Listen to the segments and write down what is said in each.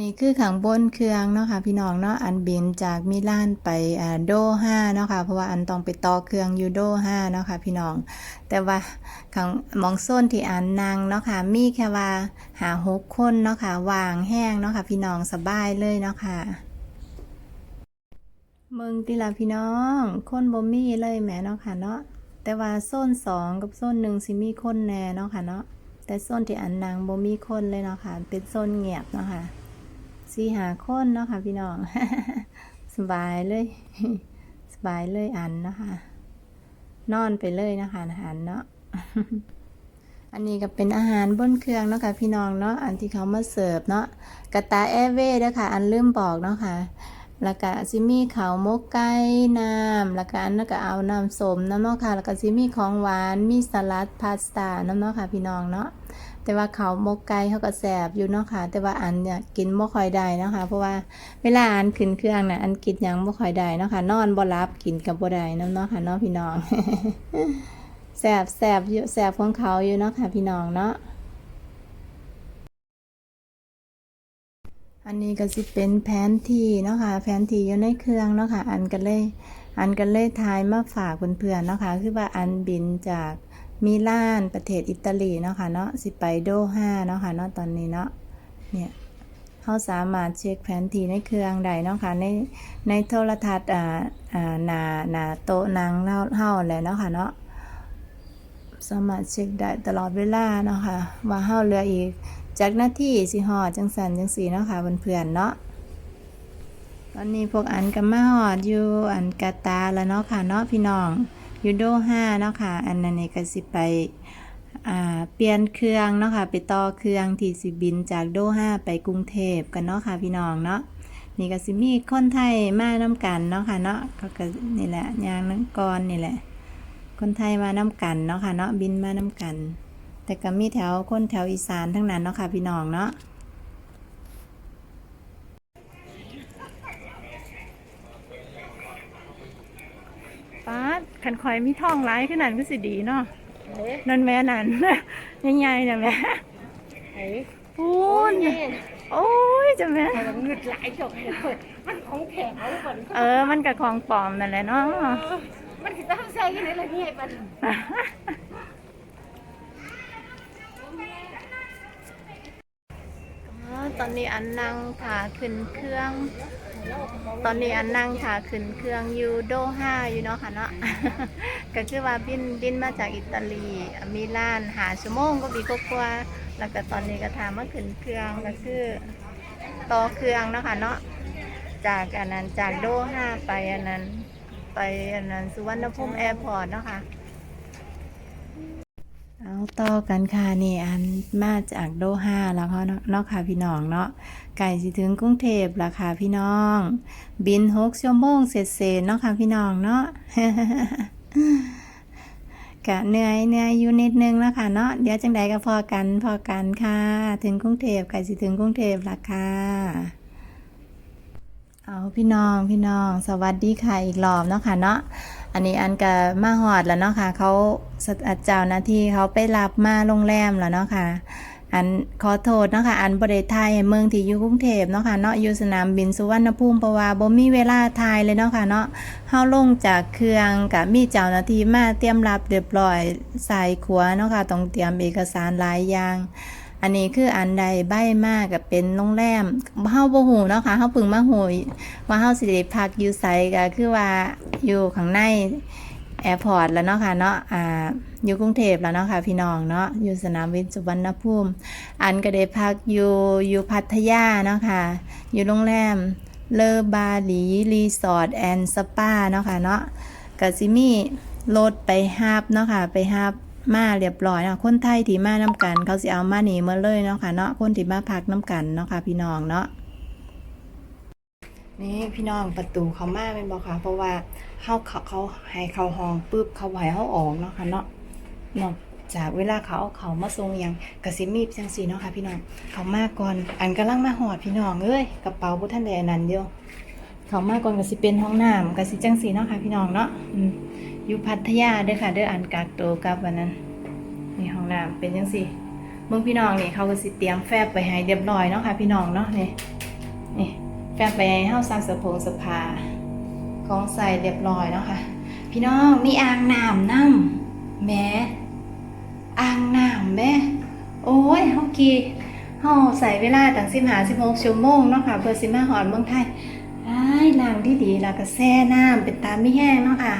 นี่คือข้างบนเครื่องเนาะค่ะพี่น้องเนาะอันบินจากมิลานไปโดฮาเนาะค่ะเพราะว่าอันต้องไปต่อเครื่องอยู่โดฮาเนาะค่ะพี่น้อง แต่ว่าข้างมองโซนที่อันนั่งเนาะค่ะมีแค่ว่าหาหกคนเนาะค่ะวางแห้งเนาะค่ะพี่น้องสบายเลยเนาะค่ะเมืองติละพี่น้อง คนบ่มีเลยแหมเนาะค่ะเนาะแต่ว่าโซนสองกับโซนหนึ่งสิมีคนแน่เนาะค่ะเนาะแต่โซนที่อันนั่งบ่มีคนเลยเนาะค่ะเป็นโซนเงียบเนาะค่ะ สี่หาคนเนาะค่ะพี่น้องสบายเลย สบายเลยอันเนาะคะ นอนไปเลยนะคะอาหารเนาะอันนี้ก็เป็นอาหารบนเครื่องเนาะค่ะพี่น้องเนาะอันที่เขามาเสิร์ฟเนาะกระตาแอเว่ด้วยค่ะอันลืมบอกเนาะค่ะแล้วก็ซิมี่เขามกไก่น้ำแล้วก็อันนั้นก็เอาน้ำสมน้ำเนาะค่ะแล้วก็ซิมี่ของหวานมีสลัดพาสต้าน้ำเนาะค่ะพี่น้องเนาะ แต่ว่าเขามกไก่เขาก็แสบอยู่เนาะค่ะ แต่ว่าอันเนี่ยกินบ่ค่อยได้นะคะ เพราะว่าเวลาอันขึ้นเครื่องน่ะอันกินยังบ่ค่อยได้เนาะค่ะ นอนบ่หลับกินกับบ่ได้นํเนาะค่ะเนาะพี่น้องแสบแสบอยู่แสบของเขาอยู่เนาะค่ะพี่น้องเนาะอันนี้ก็สิเป็นแผนที่เนาะค่ะแผนที่อยู่ในเครื่องเนาะค่ะอันกันเลย อันกันเลยทายมาฝากเพื่อนๆเนาะค่ะคือว่าอันบินจาก มิลานประเทศอิตาลีเนาะค่ะเนาะสิไปโดฮาเนาะค่ะเนาะตอนนี้เนาะเนี่ยเขาสามารถเช็คแผนที่ในเครื่องได้เนาะค่ะในในโทรทัศน์อ่าอ่าหนาหนาโต๊ะนังเฮาเฮาแหละเนาะค่ะเนาะสามารถเช็คได้ตลอดเวลาเนาะค่ะว่าเฮาเหลืออีกจากหน้าที่สิฮอดจังสันจังสีเนาะค่ะเพื่อนๆเนาะตอนนี้พวกอันก็มาฮอดอยู่อันกาตาแล้วเนาะค่ะเนาะพี่น้อง ยูโดห้าเนาะค่ะ อันนั้นก็สิไปเปลี่ยนเครื่องเนาะค่ะ ไปต่อเครื่องที่สิบินจากโดห้าไปกรุงเทพกันเนาะค่ะพี่น้องเนาะนี่ก็สิมีคนไทยมานํกันเนาะค่ะเนาะเขาก็นี่แหละยางนังกรนี่แหละ คนไทยมาน้ำกันเนาะค่ะเนาะบินมาน้ำกัน แต่ก็มีแถวคนแถวอีสานทั้งนั้นเนาะค่ะพี่น้องเนาะ ป้าดขันคอยมีท่องร้ายขึ้นนั่นก็สิดีเนาะเฮ้ยนั่นแม่นั่นใหญ่ๆเนี่ยแม่เฮ้ยพูนนี่โอ้ยจะแม่มันเงึดหลายจบเลยมันของแข็งเอาก่อนเออ มันกับของปลอมนั่นแหละเนาะมันคือต้องใส่กันเลยนี่มันอ๋อตอนนี้อันนั่งขาขึ้นเครื่อง ตอนนี้อันนั่งขาขึ้นเครื่องยูโดฮาอยู่เนาะค่ะเนาะก็คือว่าบินบินมาจากอิตาลีมิลานหาชั่วโมงก็บีกว่าแล้วก็ตอนนี้ก็ทามาขึ้นเครื่องก็คือต่อเครื่องเนาะค่ะเนาะจากอันนั้นจากโดฮาไปอันนั้นไปอันนั้นสุวรรณภูมิแอร์พอร์ตเนาะค่ะ เอาต่อกันค่ะนี่อันมาจากโดฮาแล้วเขาเนาะค่ะพี่น้องเนาะไก่สิถึงกรุงเทพแล้วค่ะพี่น้อง บินหกชั่วโมงเสร็จๆเนาะค่ะพี่น้องเนาะกะเหนื่อยเหนื่อยอยู่นิดนึงแล้วค่ะเนาะเดี๋ยวจังใดก็พอกันพอกันค่ะ ถึงกรุงเทพไก่สิถึงกรุงเทพและค่ะ เอาพี่น้องพี่น้องสวัสดีค่ะอีกรอบเนาะค่ะเนาะอันนี้อันก็มาหอดแล้วเนาะค่ะเขาสเจ้าหน้าที่เขาไปรับมาโรงแรมแล้วเนาะค่ะอันขอโทษเนาะค่ะอันบริไทยเมืองที่อยู่กรุงเทพเนาะค่ะเนาะอยู่สนามบินสุวรรณภูมิเพราะวาบ่มีเวลาทายเลยเนาะค่ะเนาะเฮาลงจากเครื่องกับมีเจ้าหน้าที่มาเตรียมรับเรียบร้อยใส่ขวเนาะค่ะต้องเตรียมเอกสารหลายอย่าง อันนี้คืออันใดใบมากกับเป็นโรงแรมเฮาบ่ฮู้เนาะค่ะเฮาพิ่งมาฮู้ว่าเฮาสิได้พักอยู่ไสก็คือว่าอยู่ข้างในแอร์พอร์ตแล้วเนาะค่ะเนาะอ่าอยู่กรุงเทพแล้วเนาะค่ะพี่น้องเนาะอยู่สนามบินสุวรรณภูมิ อันก็ได้พักอยู่อยู่พัทยาเนาะค่ะอยู่โรงแรมเลอบาหลีรีสอร์ทแอนด์สปาเนาะค่ะเนาะก็สิมีรถไปฮาบเนาะค่ะไปฮาบ มาเรียบร้อยเนาะคนไทยที่มาน้ากัน เขาสิเอามาหนีมาเลยเนาะค่ะเนาะคนที่มาพักน้ากันเนาะค่ะพี่น้องเนาะนี่พี่น้องประตูเขามาเป็นบอกค่ะ เพราะว่าเขาเขาเขาให้เขาห้องปุ๊บเขาไหวเขาออกเนาะค่ะเนาะนอกจากเวลาเขาเอาเขามาทรงอย่างกระสิมีบจังสีเนาะค่ะพี่น้องเขามาก่อนอันกำลังมาหอดพี่น้องเอ้ยกระเป๋าบุท่านใดอันนั้นเดียว เขามากก่อนกระสิเป็นห้องน้ำกระสิจังสีเนาะค่ะพี่น้องเนาะอยู่พัทยาเด้อค่ะเด้ออันกากโตวกับวันนั้นนี่ห้องน้ำเป็นจังสีเบิ่งพี่น้องนี่เขาก็สิเตรียมแฟบไปให้เรียบร้อยเนาะค่ะพี่น้องเนาะนี่นี่แฟนไปเฮาซักเสะพงสภาของใส่เรียบร้อยเนาะค่ะ พี่น้องมีอ่างน้ำน้ำแม่อ่างน้ำแม่โอ้ยเฮากี่เฮาใส่เวลาตั้ง15 16ชั่วโมงเนาะค่ะเพื่อสิมาหอดเมืองไทย ล้างที่ดีแล้วก็แช่น้ำเป็นตามไม่แห้งเนาะค่ะ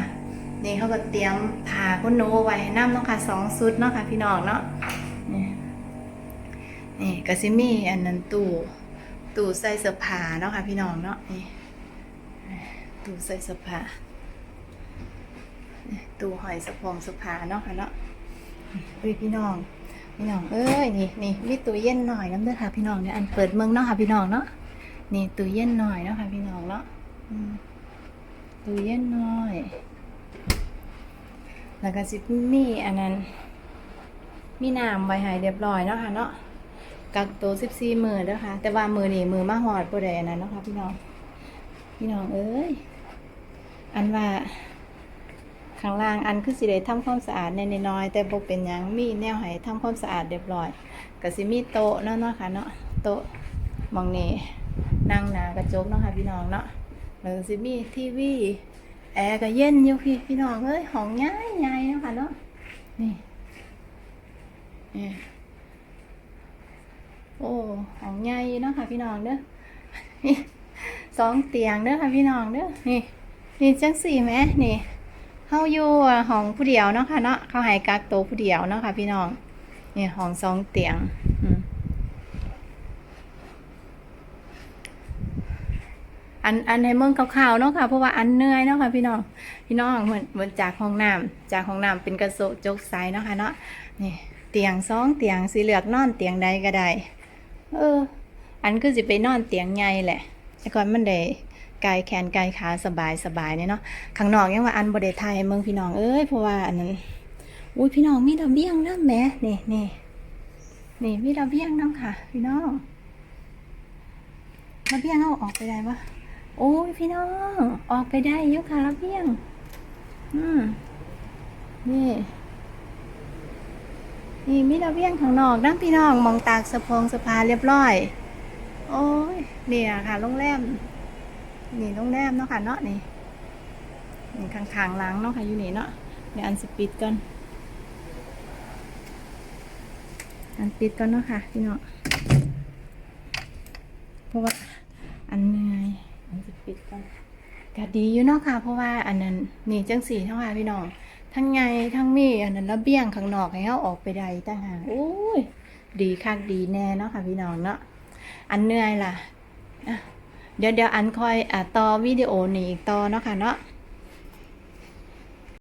นี่เขาก็เตรียมผ้าคุณหนูไว้ให้น้ำเนาะค่ะสองชุดเนาะค่ะพี่น้องเนาะนี่นี่ก็สิมีอันนั้นตู้ตู้ใส่เสื้อผ้าเนาะค่ะพี่น้องเนาะนี่ตู้ใส่เสื้อผ้านี่ตู้หอยสะพงเสื้อผ้าเนาะค่ะเนาะเฮ้ยพี่น้อง พี่น้องเอ้ยนี่นี่มีตู้เย็นหน่อยน้ำเด้อค่ะพี่น้องเนี่ยอันเปิดเมืองเนาะค่ะพี่น้องเนาะ นี่ตู้เย็นหน่อยนะคะพี่น้องเนาะอืมตู้เย็นหน่อย แล้วก็สิมีอันนั้น มีน้ำไว้ให้เรียบร้อยเนาะค่ะเนาะกักตัว14มื้อเด้อค่ะ แต่ว่ามือนี้มื้อมาฮอดบ่ได้อันนั้นเนาะค่ะพี่น้อง พี่น้องเอ้ย อันว่าข้างล่างอันคือสิได้ทำความสะอาดในน้อยแต่บ่เป็นหยังมีแนวให้ทำความสะอาดเรียบร้อยก็สิมีโต๊ะเนาะเนาะค่ะเนาะโต๊ะมองนี้ นั่งหนากระจกเนาะค่ะพี่น้องเนาะแล้วก็สิมีทีวีแอร์ก็เย็นอยู่พี่พี่น้องเอ้ยห้องใหญ่ใหญ่เนาะค่ะเนาะนี่นี่โอ้ห้องใหญ่เนาะค่ะพี่น้องเด้อสองเตียงเด้อค่ะพี่น้องเด้อนี่นี่จังสี่ไหมนี่เฮาอยู่ห้องผู้เดียวเนาะค่ะเนาะเขาให้กักโตวผู้เดียวเนาะค่ะพี่น้องนี่ห้องสองเตียง อันอันในเมืองคร่าวๆเนาะค่ะเพราะว่าอันเหนื่อยเนาะค่ะพี่น้องพี่น้องเหมือนเหมือนจากห้องน้ำจากห้องน้ำเป็นกระโจกจกใสเนาะค่ะเนาะนี่เตียงสองเตียงสีเหลือกนอนเตียงใดก็ได้เออ อันคือสิไปนอนเตียงใหญ่แหละแต่ก่อนมันได้กายแขนกายขาสบายสบายเนี่ยเนาะข้างนอกยังว่าอันบดไทยเมืองพี่น้องเอ้ยเพราะว่าอันนั้นอุ้ยพี่น้องมีระเบียงน้ำแหม่นี่นี่นี่มีระเบียงน้ำค่ะ พี่น้องระเบียงเอาออกไปได้ปะ โอ้ยพี่น้อง ออกไปได้ยุค่ะระเบียง อืม นี่ นี่มีระเบียงข้างนอกนะพี่น้องมองตากสะพงสะพานเรียบร้อย โอ้ยเนี่ยค่ะโรงแรม นี่โรงแรมเนาะค่ะเนาะนี่นี่ข้างๆหล้างเนาะค่ะอยู่นี่เนาะเดี๋ยวอันสปิดก่อน อันปิดก่อนเนาะค่ะพี่น้องเพราะว่าอันนื่อยอันส ปิดกันก็ดีอยู่เนาะค่ะ เพราะว่าอันนั้นนี่จังสีเท่าค่ะพี่น้องทั้งไงทั้งมีอันนั้นระเบียงข้างนอกให้เขาออกไปได้ต่างหากโอ้ย ดีคักดีแน่เนาะค่ะพี่น้องเนาะอันเหนื่อยล่ะเดี๋ยวเดี๋ยวอันคอยอะต่อวิดีโอนี่อีกต่อเนาะค่ะเนาะ